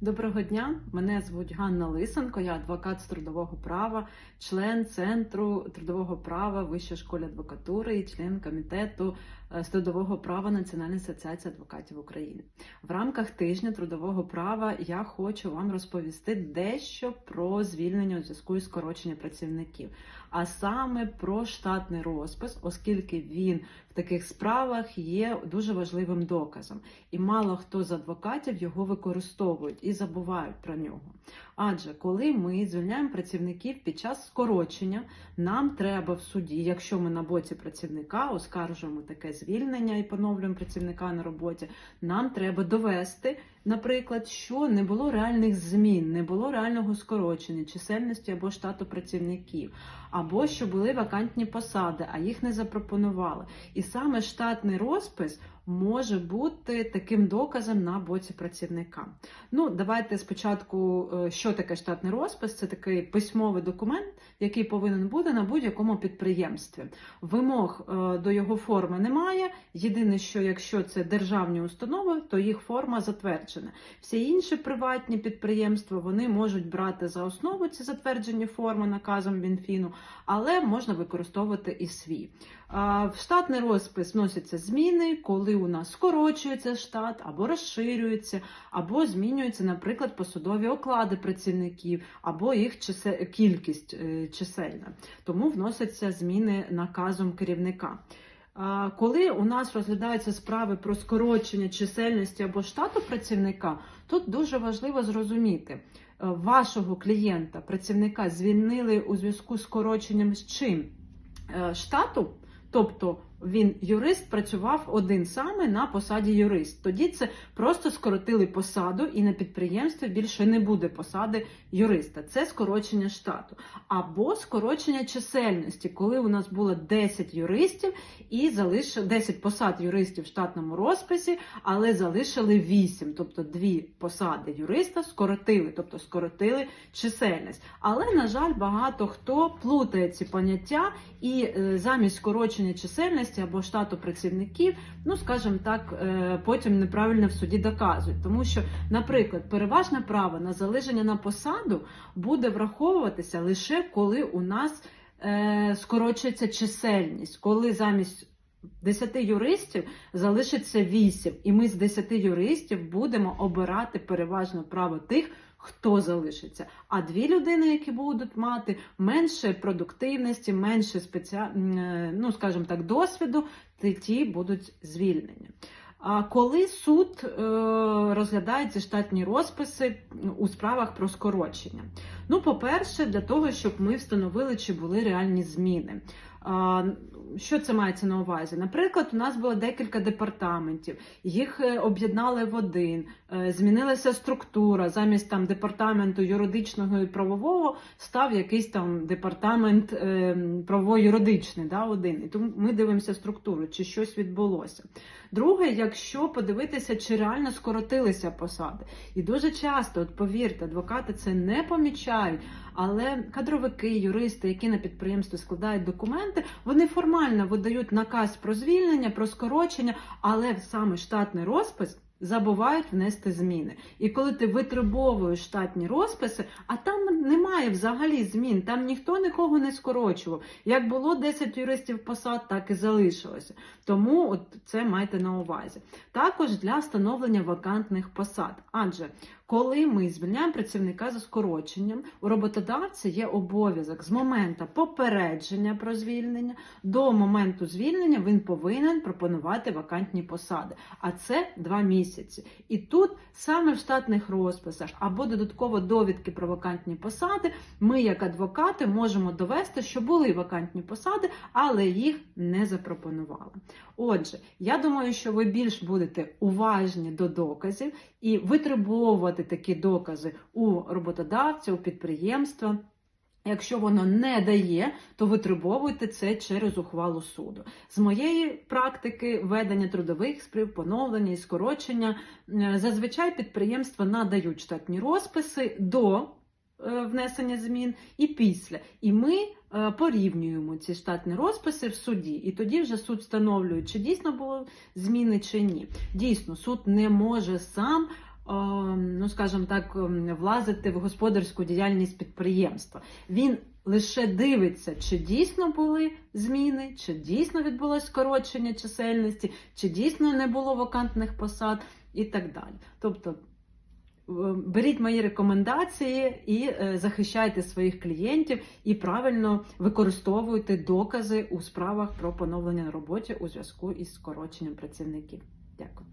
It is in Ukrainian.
Доброго дня, мене звуть Ганна Лисенко, я адвокат з трудового права, член Центру трудового права Вищої школи адвокатури і член комітету трудового права Національної асоціації адвокатів України. В рамках тижня трудового права я хочу вам розповісти дещо про звільнення у зв'язку із скороченням працівників, а саме про штатний розпис, оскільки він в таких справах є дуже важливим доказом, і мало хто з адвокатів його використовують і забувають про нього. Адже коли ми звільняємо працівників під час скорочення, нам треба в суді, якщо ми на боці працівника оскаржуємо таке звільнення і поновлюємо працівника на роботі, нам треба довести, наприклад, що не було реальних змін, не було реального скорочення чисельності або штату працівників, або що були вакантні посади, а їх не запропонували. І саме штатний розпис може бути таким доказом на боці працівника. Ну, давайте спочатку, е, що таке штатний розпис? Це такий письмовий документ, який повинен бути на будь-якому підприємстві. Вимог е, до його форми немає. Єдине, що якщо це державні установи, то їх форма затверджена. Всі інші приватні підприємства вони можуть брати за основу ці затверджені форми наказом Мінфіну, але можна використовувати і свій. В штатний розпис вносяться зміни, коли у нас скорочується штат або розширюється, або змінюються, наприклад, посудові оклади працівників, або їх кількість е, чисельна. Тому вносяться зміни наказом керівника. Коли у нас розглядаються справи про скорочення чисельності або штату працівника, тут дуже важливо зрозуміти. е, Вашого клієнта, працівника звільнили у зв'язку з скороченням з чим? Е, Штату, тобто він юрист працював один саме на посаді юрист. Тоді це просто скоротили посаду, і на підприємстві більше не буде посади юриста. Це скорочення штату. Або скорочення чисельності, коли у нас було 10 юристів і залишили 10 посад юристів в штатному розписі, але залишили 8, тобто дві посади юриста скоротили, тобто скоротили чисельність. Але, на жаль, багато хто плутає ці поняття і е, замість скорочення чисельності або штату працівників, ну скажімо так, е, потім неправильно в суді доказують. Тому що, наприклад, переважне право на залеження на посаду буде враховуватися лише коли у нас е, скорочується чисельність, коли замість 10 юристів залишиться 8, і ми з 10 юристів будемо обирати переважно право тих, хто залишиться. А дві людини, які будуть мати менше продуктивності, менше спеціа... е, ну, скажімо так, досвіду, ті- будуть звільнені. А коли суд е, розглядає ці штатні розписи у справах про скорочення? Ну, по-перше, для того, щоб ми встановили, чи були реальні зміни. Що це мається на увазі? Наприклад, у нас було декілька департаментів, їх е, об'єднали в один, е, змінилася структура. Замість там департаменту юридичного і правового став якийсь там департамент е, правово-юридичний, да, один. І тому ми дивимося структуру, чи щось відбулося. Друге, якщо подивитися, чи реально скоротилися посади. І дуже часто, от повірте, адвокати це не помічають, але кадровики, юристи, які на підприємстві складають документи, вони формально видають наказ про звільнення, про скорочення, але в саме штатний розпис. Забувають внести зміни. І коли ти витребовуєш штатні розписи, а там немає взагалі змін, там ніхто нікого не скорочував. Як було 10 юристів посад, так і залишилося. Тому от це майте на увазі. Також для встановлення вакантних посад. Адже коли ми звільняємо працівника за скороченням, у роботодавця є обов'язок з моменту попередження про звільнення до моменту звільнення він повинен пропонувати вакантні посади. А це два місяці. І тут саме в штатних розписах або додатково довідки про вакантні посади, ми, як адвокати, можемо довести, що були вакантні посади, але їх не запропонували. Отже, я думаю, що ви більш будете уважні до доказів і витребовувати такі докази у роботодавця, у підприємства. Якщо воно не дає, то витребовуйте це через ухвалу суду. З моєї практики ведення трудових справ, поновлення і скорочення, е, зазвичай підприємства надають штатні розписи до е, внесення змін і після. І ми е, порівнюємо ці штатні розписи в суді, і тоді вже суд встановлює, чи дійсно було зміни чи ні. Дійсно, суд не може сам ну скажімо так, ем, влазити в господарську діяльність підприємства. Він лише дивиться, чи дійсно були зміни, чи дійсно відбулось скорочення чисельності, чи дійсно не було вакантних посад і так далі. Тобто е, беріть мої рекомендації і е, захищайте своїх клієнтів і правильно використовуйте докази у справах про поновлення на роботі у зв'язку із скороченням працівників. Дякую.